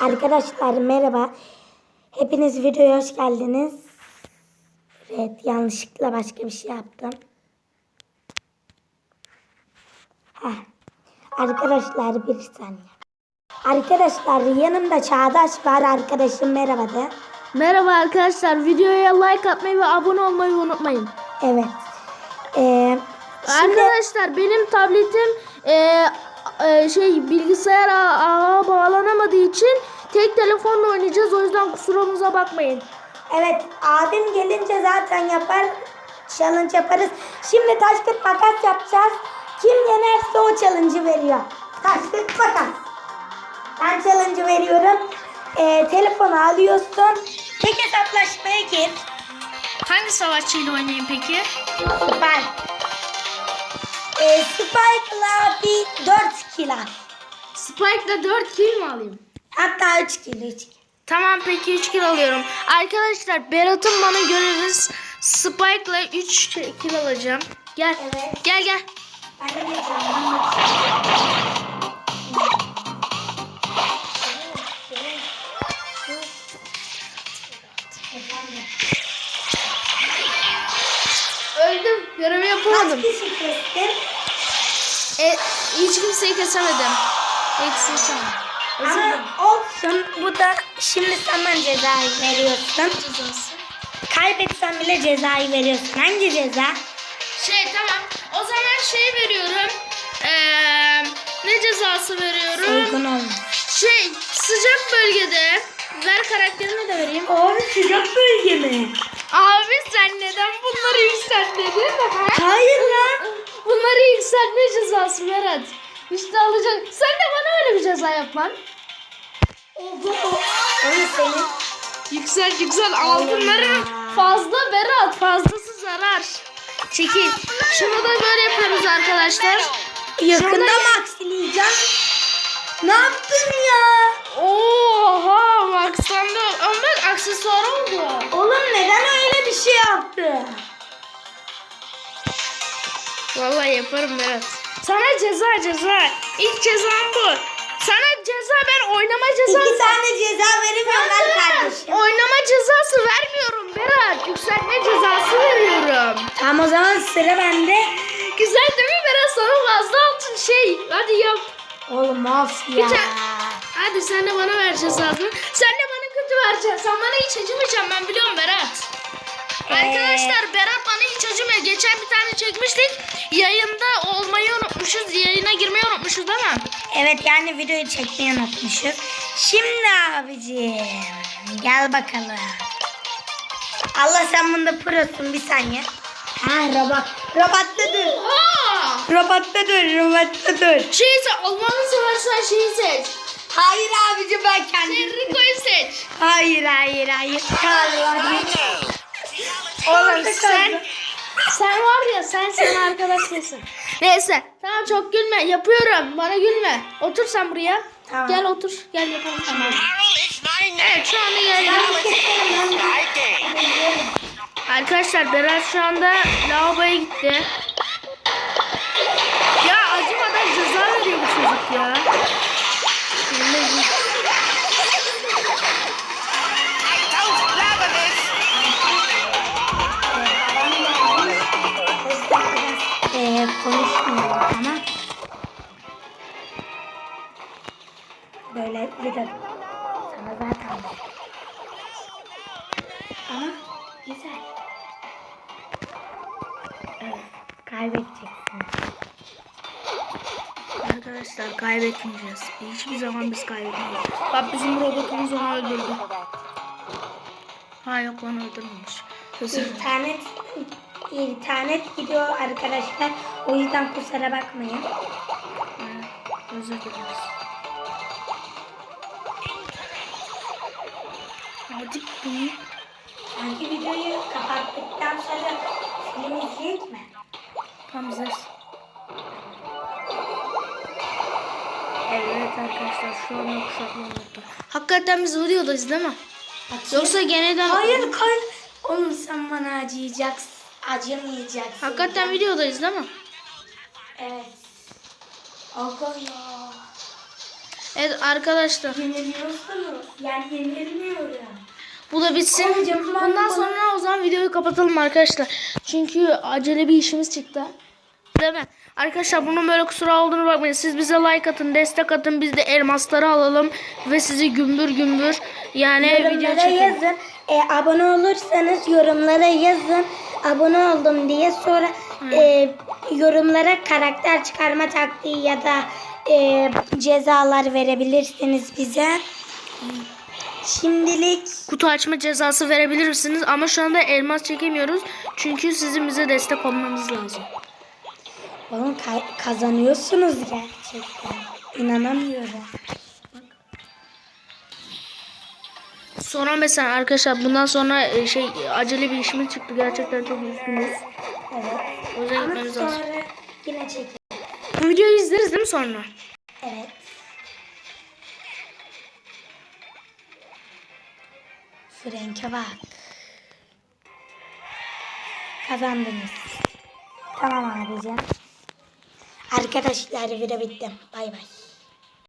Arkadaşlar merhaba. Hepiniz videoya hoş geldiniz. Evet yanlışlıkla başka bir şey yaptım. Heh. Arkadaşlar bir saniye. Arkadaşlar yanımda Çağdaş var arkadaşım merhaba de. Merhaba arkadaşlar. Videoya like atmayı ve abone olmayı unutmayın. Evet. Ee, şimdi Arkadaşlar benim tabletim e, e, şey bilgisayar ağa, bağlanamadığı için tek telefonla oynayacağız. O yüzden kusurumuza bakmayın. evet abim gelince zaten yapar. Challenge yaparız. Şimdi taş kağıt makas yapacağız. Kim yenerse o challenge'ı veriyor. Taş kağıt makas. Ben challenge'ı veriyorum. Ee, telefonu alıyorsun. Tek hesaplaşmaya gir. Hangi savaşçıyla oynayayım peki? Spike. Ee, Spike'la bir 4 kill at. Spike'la 4 kill mi alayım? Hatta 3 kill 3 kill. Tamam peki 3 kill alıyorum. Arkadaşlar Berat'ın bana görevi Spike'la 3 kill alacağım. Gel. Evet. Gel gel. Ben de. Efendim. Öldüm. Görevi Kaç yapamadım. kişi kestin? E, hiç kimseyi kesemedim. Eksi sen. Ama olsun. Bu da şimdi sen bana cezayı veriyorsun. Cezası. Kaybetsen bile cezayı veriyorsun. Hangi ceza? Şey tamam. O zaman şey veriyorum. Ee, ne cezası veriyorum? Uygun olmuş. Şey sıcak bölgede. Ver karakterimi de vereyim. Abi sıcak bölge mi? Abi sen neden bunları yükseltmedin? Ha? Hayır lan. Bunları yükseltme cezası Berat. İşte alacak. Sen de bana öyle bir ceza yap lan. Onu senin. Yüksel yüksel altınları fazla Berat fazlası zarar. Çekil. Şunu da böyle yapıyoruz arkadaşlar. Yakında aksileyeceğim? Ne yaptın ya? Oha de ama bak aksesuar oldu. Oğlum neden öyle bir şey yaptın? Vallahi yaparım Berat. Sana ceza ceza. İlk cezam bu. Sana ceza ben oynama cezası. İki tane ceza veremiyorum ben kardeşim. Oynama cezası vermiyorum Berat. Yükseltme cezası veriyorum. Tamam o zaman sıra bende. Güzel değil mi Berat? Sana fazla altın şey. Hadi yap. Oğlum of ya. Tane- Hadi sen de bana ver cezasını. Sen de bana kötü vereceksin. Sen bana hiç acımayacaksın ben biliyorum Berat. Ee? Arkadaşlar Berat bana hiç acımıyor. Geçen bir tane çekmiştik. Yayında olmayı unutmuşuz. Yayına girmeyi unutmuşuz değil mi? Evet yani videoyu çekmeyi unutmuşuz. Şimdi abicim gel bakalım. Allah sen bunda prosun bir saniye. Ha robot. Robotta dur. Robotta dur. Robotta dur. Şeyi seç. Allah'ını seversen şeyi seç. Hayır abicim ben kendim. Enrico'yu seç. Hayır hayır hayır. Kalmadı. Oğlum Sen, sen var ya sen sen arkadaşlısın. Neyse. Tamam çok gülme. Yapıyorum. Bana gülme. Otur sen buraya. Tamam. Gel otur. Gel yapalım. Tamam. Evet şu anda geldim. Game. Arkadaşlar Berat şu anda lavaboya gitti. Ee, konuşmuyorum ama böyle bir de sana zaten ama güzel. Evet, kaybedeceksin. Arkadaşlar kaybetmeyeceğiz. Hiçbir zaman biz kaybetmeyeceğiz. Bak bizim robotumuz onu öldürdü. Ha yok onu öldürmemiş. İnternet internet gidiyor arkadaşlar. O yüzden kusura bakmayın. Evet, Özür dileriz. Hadi bir. Sanki videoyu kapattıktan sonra film izleyecek mi? Tam zers. Evet arkadaşlar şu an kuşakla unuttum. Hakikaten biz videodayız değil mi? Yoksa genelden... Hayır kay. Oğlum sen bana acıyacaksın. Acımayacaksın. Hakikaten videodayız değil mi? Evet. Aga ya. Evet arkadaşlar Yeniliyorsunuz. Yani yenilmiyorum. bu da bitsin. Bunu- sonra o zaman videoyu kapatalım arkadaşlar. Çünkü acele bir işimiz çıktı. Değil mi? Arkadaşlar bunun böyle kusura olduğunu bakmayın. Siz bize like atın, destek atın. Biz de elmasları alalım ve sizi gümbür gümbür yani video Yorumlara çekelim. yazın. E, abone olursanız yorumlara yazın. Abone oldum diye sonra e, yorumlara karakter çıkarma taktiği ya da e, cezalar verebilirsiniz bize. Şimdilik Kutu açma cezası verebilir misiniz? Ama şu anda elmas çekemiyoruz. Çünkü sizin bize destek olmanız lazım. Oğlum ka- kazanıyorsunuz gerçekten. İnanamıyorum. Sonra mesela arkadaşlar bundan sonra e, şey acele bir işimiz çıktı. Gerçekten çok üzgünüz. Evet. O yüzden Ama gitmemiz lazım. sonra yine çekelim. Bu videoyu izleriz değil mi sonra? Evet. Frank'e bak. Kazandınız. Tamam abicim. Arkadaşlar video bitti. Bay bay.